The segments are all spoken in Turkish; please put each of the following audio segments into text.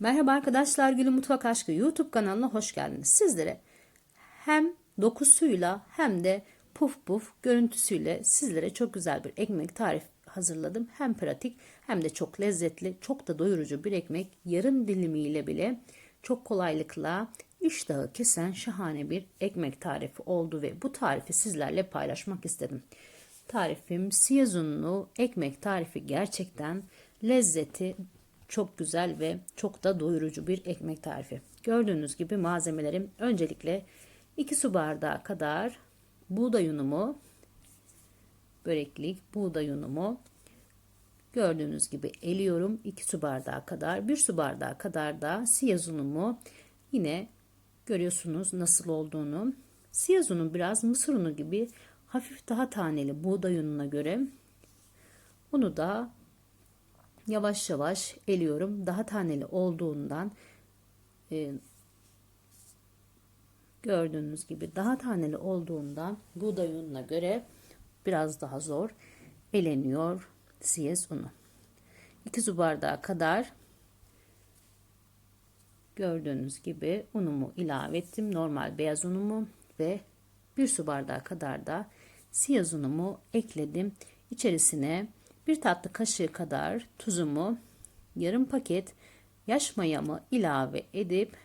Merhaba arkadaşlar Gülü Mutfak Aşkı YouTube kanalına hoş geldiniz. Sizlere hem dokusuyla hem de puf puf görüntüsüyle sizlere çok güzel bir ekmek tarif hazırladım. Hem pratik hem de çok lezzetli, çok da doyurucu bir ekmek. Yarım dilimiyle bile çok kolaylıkla iştahı kesen şahane bir ekmek tarifi oldu ve bu tarifi sizlerle paylaşmak istedim. Tarifim siyaz unlu ekmek tarifi gerçekten lezzeti çok güzel ve çok da doyurucu bir ekmek tarifi. Gördüğünüz gibi malzemelerim öncelikle 2 su bardağı kadar buğday unumu, böreklik buğday unumu. Gördüğünüz gibi eliyorum. 2 su bardağı kadar 1 su bardağı kadar da siyaz unumu. Yine görüyorsunuz nasıl olduğunu. Siyaz unu biraz mısır unu gibi hafif daha taneli buğday ununa göre. Bunu da yavaş yavaş eliyorum. Daha taneli olduğundan e, gördüğünüz gibi daha taneli olduğundan buğday ununa göre biraz daha zor eleniyor siyez unu. 2 su bardağı kadar gördüğünüz gibi unumu ilave ettim. Normal beyaz unumu ve 1 su bardağı kadar da siyaz unumu ekledim. İçerisine bir tatlı kaşığı kadar tuzumu, yarım paket yaş mayamı ilave edip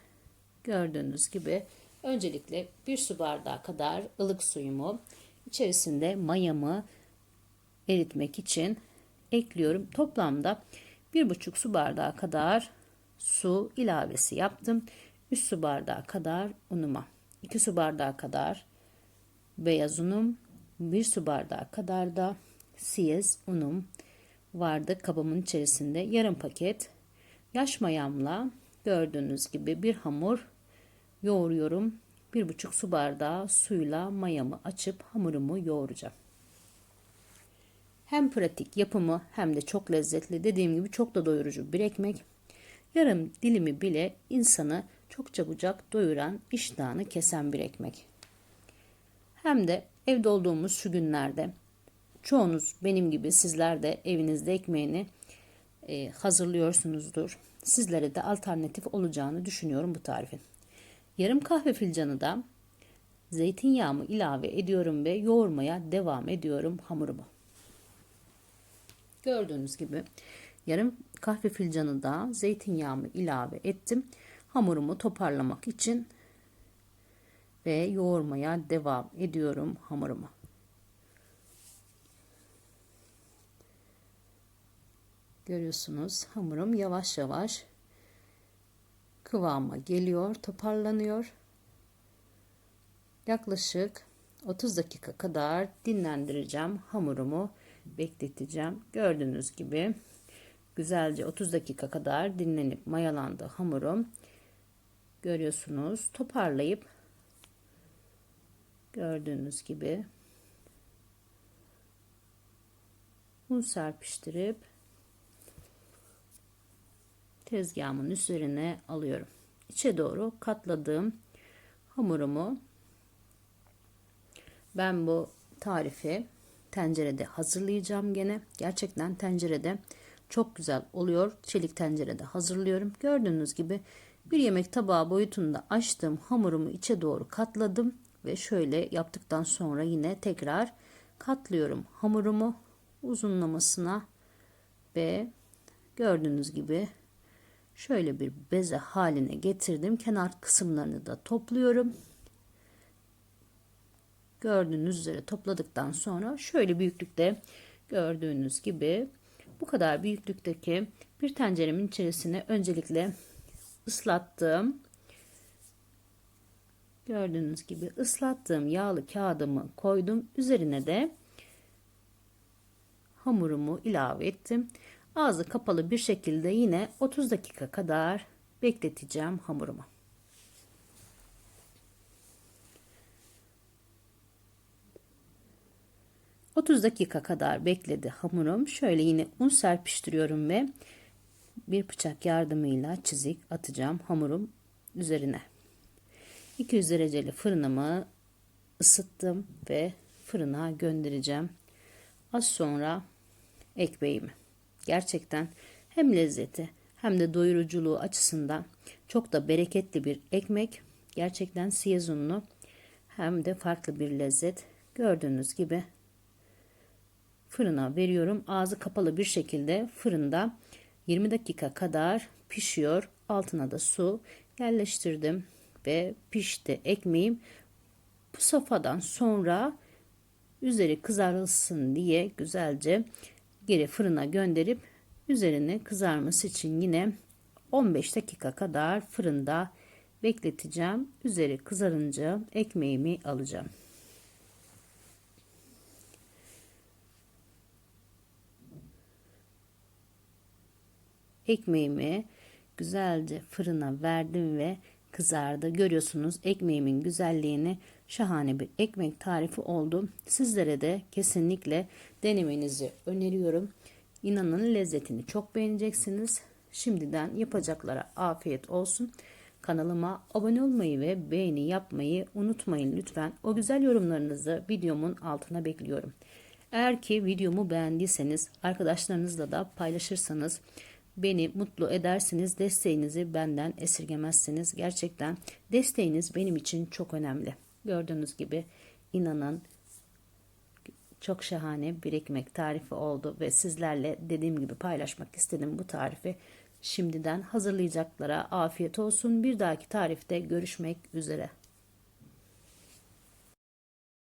gördüğünüz gibi öncelikle bir su bardağı kadar ılık suyumu içerisinde mayamı eritmek için ekliyorum. Toplamda bir buçuk su bardağı kadar su ilavesi yaptım. 3 su bardağı kadar unuma, 2 su bardağı kadar beyaz unum, 1 su bardağı kadar da siyez unum vardı kabımın içerisinde yarım paket yaş mayamla gördüğünüz gibi bir hamur yoğuruyorum. Bir buçuk su bardağı suyla mayamı açıp hamurumu yoğuracağım. Hem pratik yapımı hem de çok lezzetli dediğim gibi çok da doyurucu bir ekmek. Yarım dilimi bile insanı çok çabucak doyuran iştahını kesen bir ekmek. Hem de evde olduğumuz şu günlerde Çoğunuz benim gibi sizler de evinizde ekmeğini e, hazırlıyorsunuzdur. Sizlere de alternatif olacağını düşünüyorum bu tarifin. Yarım kahve fincanı da zeytinyağımı ilave ediyorum ve yoğurmaya devam ediyorum hamurumu. Gördüğünüz gibi yarım kahve fincanı da zeytinyağımı ilave ettim. Hamurumu toparlamak için ve yoğurmaya devam ediyorum hamurumu. Görüyorsunuz hamurum yavaş yavaş kıvama geliyor, toparlanıyor. Yaklaşık 30 dakika kadar dinlendireceğim hamurumu bekleteceğim. Gördüğünüz gibi güzelce 30 dakika kadar dinlenip mayalandı hamurum. Görüyorsunuz toparlayıp gördüğünüz gibi un serpiştirip tezgahımın üzerine alıyorum. İçe doğru katladığım hamurumu ben bu tarifi tencerede hazırlayacağım gene. Gerçekten tencerede çok güzel oluyor. Çelik tencerede hazırlıyorum. Gördüğünüz gibi bir yemek tabağı boyutunda açtığım hamurumu içe doğru katladım ve şöyle yaptıktan sonra yine tekrar katlıyorum hamurumu uzunlamasına ve gördüğünüz gibi şöyle bir beze haline getirdim. Kenar kısımlarını da topluyorum. Gördüğünüz üzere topladıktan sonra şöyle büyüklükte gördüğünüz gibi bu kadar büyüklükteki bir tenceremin içerisine öncelikle ıslattığım gördüğünüz gibi ıslattığım yağlı kağıdımı koydum. Üzerine de hamurumu ilave ettim. Ağzı kapalı bir şekilde yine 30 dakika kadar bekleteceğim hamurumu. ...30 dakika kadar bekledi hamurum. Şöyle yine un serpiştiriyorum ve... ...bir bıçak yardımıyla çizik atacağım hamurum üzerine. 200 dereceli fırınımı ısıttım ve fırına göndereceğim. Az sonra ekmeğimi. Gerçekten hem lezzeti hem de doyuruculuğu açısından çok da bereketli bir ekmek. Gerçekten siyez unlu hem de farklı bir lezzet. Gördüğünüz gibi fırına veriyorum. Ağzı kapalı bir şekilde fırında 20 dakika kadar pişiyor. Altına da su yerleştirdim ve pişti ekmeğim. Bu safhadan sonra üzeri kızarılsın diye güzelce geri fırına gönderip üzerine kızarması için yine 15 dakika kadar fırında bekleteceğim. Üzeri kızarınca ekmeğimi alacağım. Ekmeğimi güzelce fırına verdim ve kızardı. Görüyorsunuz ekmeğimin güzelliğini şahane bir ekmek tarifi oldu. Sizlere de kesinlikle denemenizi öneriyorum. İnanın lezzetini çok beğeneceksiniz. Şimdiden yapacaklara afiyet olsun. Kanalıma abone olmayı ve beğeni yapmayı unutmayın lütfen. O güzel yorumlarınızı videomun altına bekliyorum. Eğer ki videomu beğendiyseniz arkadaşlarınızla da paylaşırsanız beni mutlu edersiniz. Desteğinizi benden esirgemezsiniz. Gerçekten desteğiniz benim için çok önemli. Gördüğünüz gibi inanın çok şahane bir ekmek tarifi oldu ve sizlerle dediğim gibi paylaşmak istedim bu tarifi. Şimdiden hazırlayacaklara afiyet olsun. Bir dahaki tarifte görüşmek üzere.